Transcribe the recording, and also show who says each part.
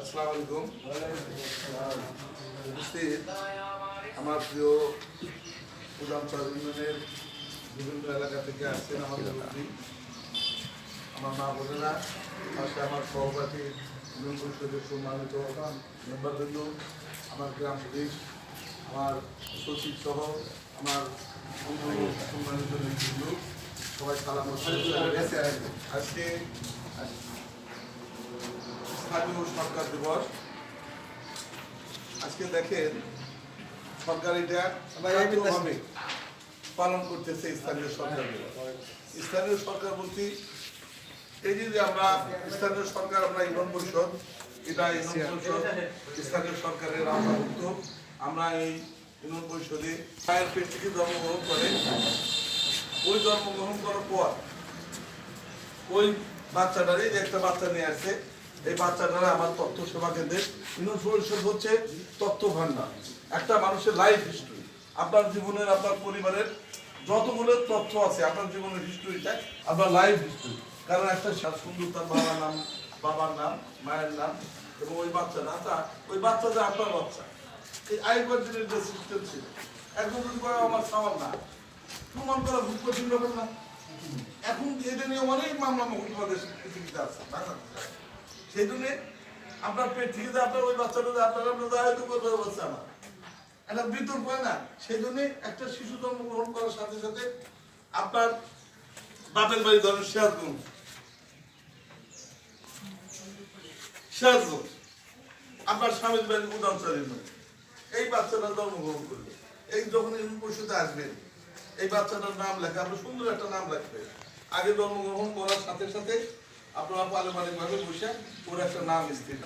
Speaker 1: আসসালামু আলাইকুম। আমার প্রিয় উদামচর বিভিন্ন এলাকা থেকে আসছেন আমার মা বোনেরা, পাশে আমার সহপাঠী ইউনিয়ন পরিষদের সম্মানিত মেম্বারবৃন্দ আমার গ্রাম পুলিশ, আমার সচিব সহ আমার অন্য সম্মানিত নেতৃবৃন্দ, সবাই সালাম আজকে স্থানীয় সরকার দিবস। আজকে দেখেন সরকার এটা পালন করতেছে স্থানীয় সরকার দিবস। স্থানীয় সরকার বলতে এই যে আমরা স্থানীয় সরকার আমরা ইউনিয়ন পরিষদ এটা ইউনিয়ন পরিষদ স্থানীয় সরকারের আওতাভুক্ত। আমরা এই ইউনিয়ন পরিষদে মায়ের পেট থেকে জন্মগ্রহণ করে ওই জন্মগ্রহণ করার পর ওই বাচ্চাটারই একটা বাচ্চা নিয়ে আসছে এই বাচ্চাটারে আমার তথ্য সেবা কেন্দ্রে ইউনিয়ন পরিষদ হচ্ছে তথ্য ভান্ডার। একটা মানুষের লাইফ হিস্ট্রি আপনার জীবনের, আপনার পরিবারের যতগুলো তথ্য আছে, আপনার জীবনের হিস্ট্রিটা আপনার লাইফ হিস্ট্রি কারণ একটা সুন্দর তার বাবার নাম বাবার নাম, মায়ের নাম এবং ওই বাচ্চাটা, তা ওই বাচ্চাটা আপনার বাচ্চা, এই আগেকার দিনের যে সিস্টেম ছিল একজন যদি বলে আমার সওয়াল না। প্রমাণ করা খুব কঠিন না। এখন এটা নিয়ে অনেক মামলা মুখ্যমন্ত্রী পৃথিবীতে আছে, বাংলাদেশে সেই আপনার পেট থেকে যে আপনার ওই বাচ্চাটা আপনার একটা বিতর্ক হয় না সেই জন্য একটা শিশু জন্মগ্রহণ করার সাথে সাথে আপনার বাপের বাড়ি ধরেন আপনার স্বামীর বাড়ি উদাহরণ এই বাচ্চাটা জন্মগ্রহণ করবে। এই যখন পরিষদে আসবেন এই বাচ্চাটার নাম লেখা, আপনার সুন্দর একটা নাম লিখবে আগে জন্মগ্রহণ করার সাথে সাথে আপনারা পারিবারিক ভাবে বসে ওর একটা নাম স্থির